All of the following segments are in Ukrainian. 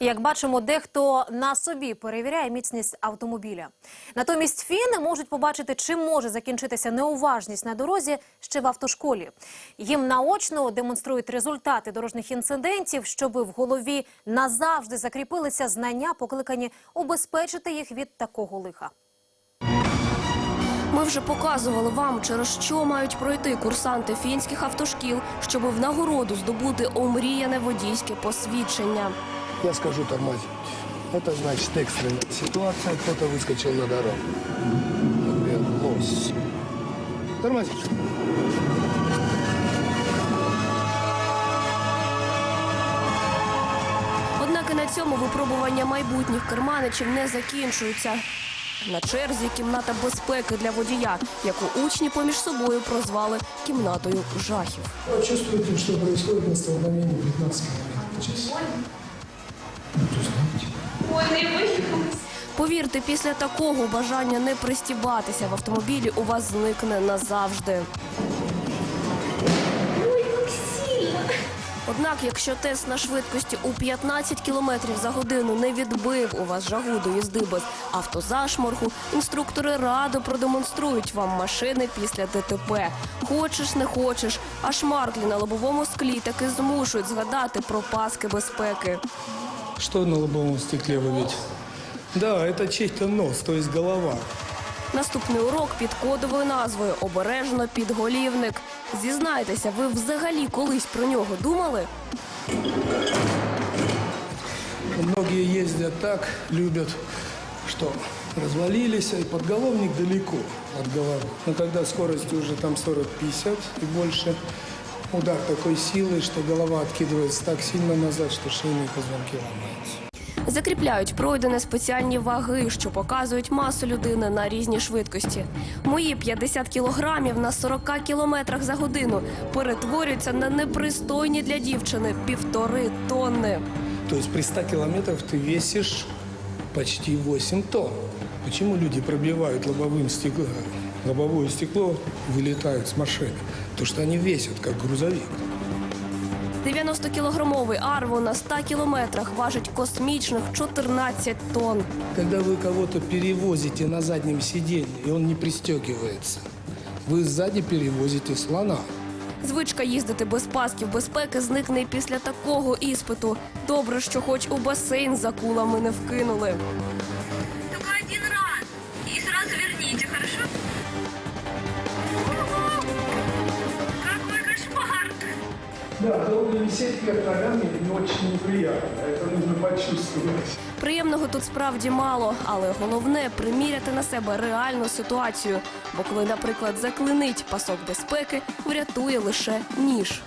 Як бачимо, дехто на собі перевіряє міцність автомобіля. Натомість фіни можуть побачити, чим може закінчитися неуважність на дорозі ще в автошколі. Їм наочно демонструють результати дорожніх інцидентів, щоби в голові назавжди закріпилися знання, покликані убезпечити їх від такого лиха. Ми вже показували вам, через що мають пройти курсанти фінських автошкіл, щоб в нагороду здобути омріяне водійське посвідчення Я скажу тормозить. Это значит экстренная ситуация, кто-то выскочил на дорогу. Например, лось. Тормозить. Однак і на цьому випробування майбутніх керманичів не закінчуються. На черзі кімната безпеки для водія, яку учні поміж собою прозвали кімнатою жахів. Вы чувствуете, что происходит на столкновении 15 км в час? То знаете. Повірте, після такого бажання не пристібатися в автомобілі у вас зникне назавжди. Однак, якщо тест на швидкості у 15 км за годину не відбив у вас жагу до їзди без автозашморгу, інструктори радо продемонструють вам машини після ДТП. Хочеш, не хочеш, а шмарклі на лобовому склі таки змушують згадати про паски безпеки. Что на лобовом стекле вы видите? Да, это чей-то нос, то есть голова. Наступний урок під кодовою назвою Обережно підголівник. Зізнайтеся, ви взагалі колись про нього думали? Многие ездят так, любят, что развалились, и подголовник далеко от головы. Но когда скорость уже там 40-50 и больше, удар такой силы, что голова откидывается так сильно назад, что шейные позвонки ломаются. Закріпляють пройдене спеціальні ваги, що показують масу людини на різні швидкості. Мої 50 кілограмів на 40 кілометрах за годину перетворюються на непристойні для дівчини півтори тонни. То есть при 100 километрах ты весишь почти 8 тонн. Почему люди пробивают лобовым стекло, лобовое стекло, вылетают с машины? Потому что они весят, как грузовик. 90-кілограмовий арво на 100 кілометрах важить космічних 14 тонн. Когда вы кого-то перевозите на заднем сиденье, и он не пристегивается, вы сзади перевозите слона. Звичка їздити без пасків безпеки зникне і після такого іспиту. Добре, що хоч у басейн за кулами не вкинули. Да, долго висеть вверх ногами не очень неприятно. Это нужно почувствовать. Приємного тут справді мало, але головне приміряти на себе реальну ситуацію. Бо коли, наприклад, заклинить пасок безпеки, врятує лише ніж.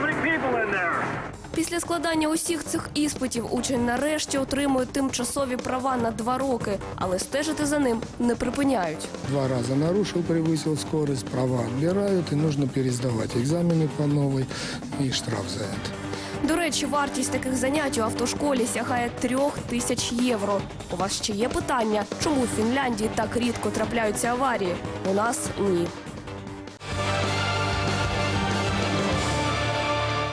Many people in there. Після складання усіх цих іспитів учень нарешті отримує тимчасові права на два роки, але стежити за ним не припиняють. Два раза нарушил, превысил скорость, права отбирают, и нужно пересдавать экзамены по новой и штраф за это. До речі, вартість таких занять у автошколі сягає трьох тисяч євро. У вас ще є питання, чому в Фінляндії так рідко трапляються аварії? У нас ні.